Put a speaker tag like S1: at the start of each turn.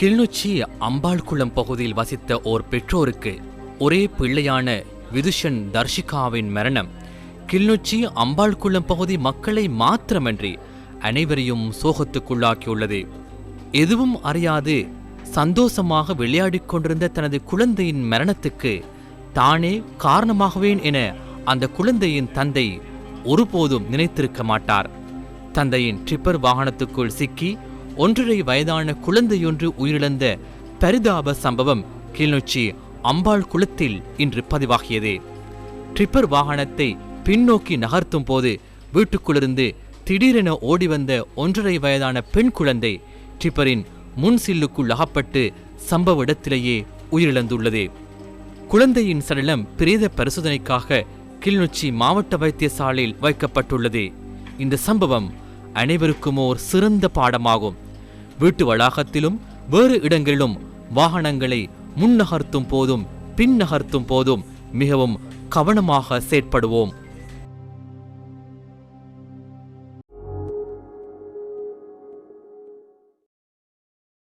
S1: கிளிநொச்சி அம்பாள்குளம் பகுதியில் வசித்த ஓர் பெற்றோருக்கு ஒரே பிள்ளையான விதுஷன் தர்ஷிகாவின் மரணம். கிளிநொச்சி அம்பாள்குளம் பகுதி மக்களை மாத்திரமன்றி அனைவரையும் சோகத்துக்குள்ளாக்கியுள்ளது. எதுவும் அறியாது சந்தோஷமாக விளையாடிக் கொண்டிருந்த தனது குழந்தையின் மரணத்துக்கு தானே காரணமாகவேன் என அந்த குழந்தையின் தந்தை ஒருபோதும் நினைத்திருக்க மாட்டார். தந்தையின் ட்ரிப்பர் வாகனத்துக்குள் சிக்கி ஒன்றரை வயதான குழந்தையொன்று உயிரிழந்த பரிதாப சம்பவம் கிளிநொச்சி அம்பாள் குளத்தில் இன்று பதிவாகியது. ட்ரிப்பர் வாகனத்தை பின்னோக்கி நகர்த்தும் போது வீட்டுக்குள்ளிருந்து திடீரென ஓடி வந்த ஒன்றரை வயதான பெண் குழந்தை ட்ரிப்பரின் முன் சில்லுக்குள் அகப்பட்டு சம்பவ இடத்திலேயே உயிரிழந்துள்ளது. குழந்தையின் சடலம் பிரேத பரிசோதனைக்காக கிளிநொச்சி மாவட்ட வைத்தியசாலையில் வைக்கப்பட்டுள்ளது. இந்த சம்பவம் அனைவருக்கும் ஓர் சிறந்த பாடமாகும். வீட்டு வளாகத்திலும் வேறு இடங்களிலும் வாகனங்களை முன்னகர்த்தும் போதும் பின் நகர்த்தும் போதும் மிகவும் கவனமாக செயற்படுவோம்.